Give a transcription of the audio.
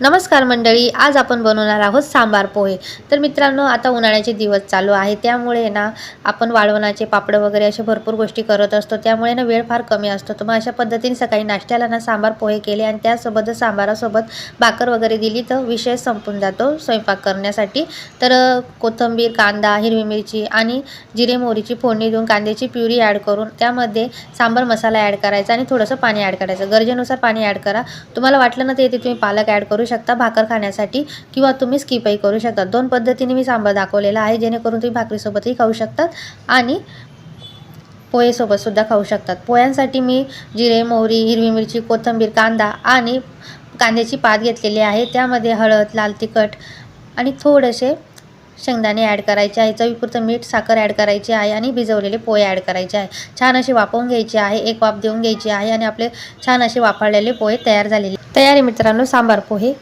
नमस्कार मंडळी आज आपण बनवणार आहोत सांबार पोहे. तर मित्रांनो आता उन्हाळ्याचे दिवस चालू आहे त्यामुळे ना आपण वाळवणाचे पापड वगैरे अशा भरपूर गोष्टी करत असतो. त्यामुळे ना वेळ फार कमी असतो. तर मग अशा पद्धतीने सकाळी नाश्त्याला ना सांबार पोहे केले आणि त्यासोबत सांबारासोबत भाकर वगैरे दिली तर विषय संपून जातो स्वयंपाक करण्यासाठी. तर कोथंबीर कोथिंबीर कांदा हिरवी मिरची आणि जिरे मोहरीची फोडणी देऊन कांद्याची प्युरी ॲड करून त्यामध्ये सांबार मसाला ॲड करायचा आणि थोडंसं पाणी ॲड करायचं. गरजेनुसार पाणी ॲड करा. तुम्हाला वाटलं ना ते तुम्ही पालक ॲड करू शकता भाकर खाण्यासाठी किंवा तुम्ही स्किपही करू शकता. दोन पद्धतीने मी सांबार दाखवलेला आहे जेणेकरून तुम्ही भाकरीसोबतही खाऊ शकतात आणि पोहेसोबतसुद्धा खाऊ शकतात. पोह्यांसाठी मी जिरे मोहरी हिरवी मिरची कोथिंबीर कांदा आणि कांद्याची पात घेतलेली आहे. त्यामध्ये हळद लाल तिखट आणि थोडेसे शेंगदाणे ॲड करायचे आहे चवीपुरतं मीठ साखर ॲड करायची आहे आणि भिजवलेले पोहे ॲड करायचे आहे. छान असे वाफवून घ्यायचे आहे एक वाफ देऊन घ्यायची आहे आणि आपले छान असे वाफळलेले पोहे तयार झालेले. तयारी मित्रांनो सांबार पोहे.